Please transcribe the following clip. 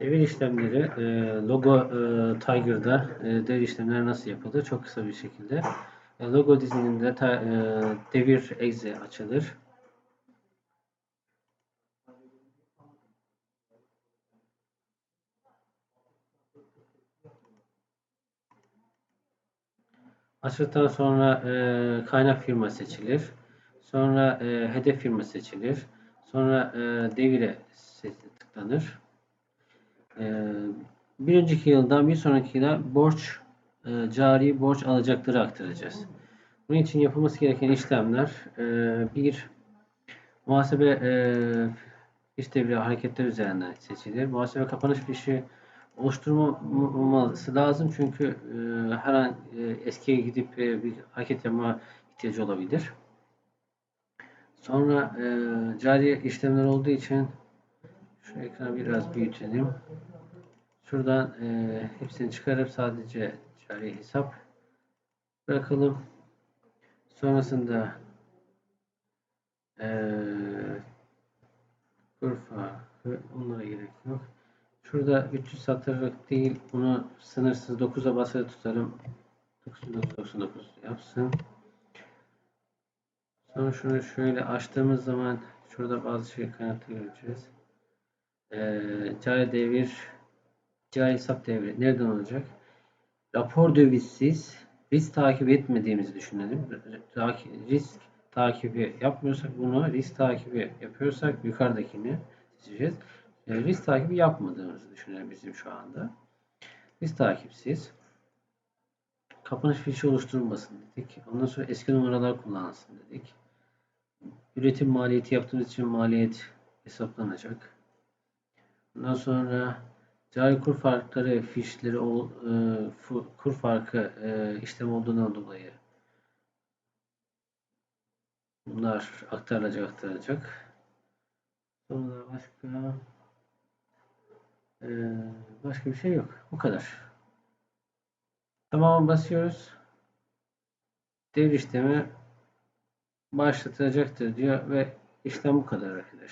Devir işlemleri e, logo e, Tiger'da e, devir işlemleri nasıl yapılır? Çok kısa bir şekilde. E, logo dizininde ta- e, devir exe açılır. Açıldıktan sonra e, kaynak firma seçilir. Sonra e, hedef firma seçilir. Sonra e, devire tıklanır. E, bir önceki yıldan bir sonraki yıla borç e, cari borç alacakları aktaracağız. Bunun için yapılması gereken işlemler e, bir muhasebe e, iş devri hareketler üzerinden seçilir. Muhasebe kapanış fişi oluşturulması lazım çünkü her an eskiye gidip bir hareket yapma ihtiyacı olabilir. Sonra cari işlemler olduğu için şu ekranı biraz büyütelim. Şuradan e, hepsini çıkarıp sadece cari hesap bırakalım. Sonrasında e, kurfa onlara gerek yok. Şurada 300 satırlık değil bunu sınırsız 9'a basılı tutarım. 9999 yapsın. Sonra şunu şöyle açtığımız zaman şurada bazı şey kaynaklı göreceğiz. Ee, cari devir cari hesap devri nereden olacak? Rapor dövizsiz risk takip etmediğimizi düşünelim. Risk takibi yapmıyorsak bunu risk takibi yapıyorsak yukarıdakini seçeceğiz. E, risk takibi yapmadığımızı düşünelim bizim şu anda. Risk takipsiz. Kapanış fişi oluşturulmasın dedik. Ondan sonra eski numaralar kullanılsın dedik. Üretim maliyeti yaptığımız için maliyet hesaplanacak. Ondan sonra cari kur farkları fişleri ol- e, kur farkı e, işlem olduğundan dolayı bunlar aktarılacak aktarılacak. Sonra başka ee, başka bir şey yok. Bu kadar. Tamam basıyoruz. Devir işlemi başlatılacaktır diyor ve işlem bu kadar arkadaşlar.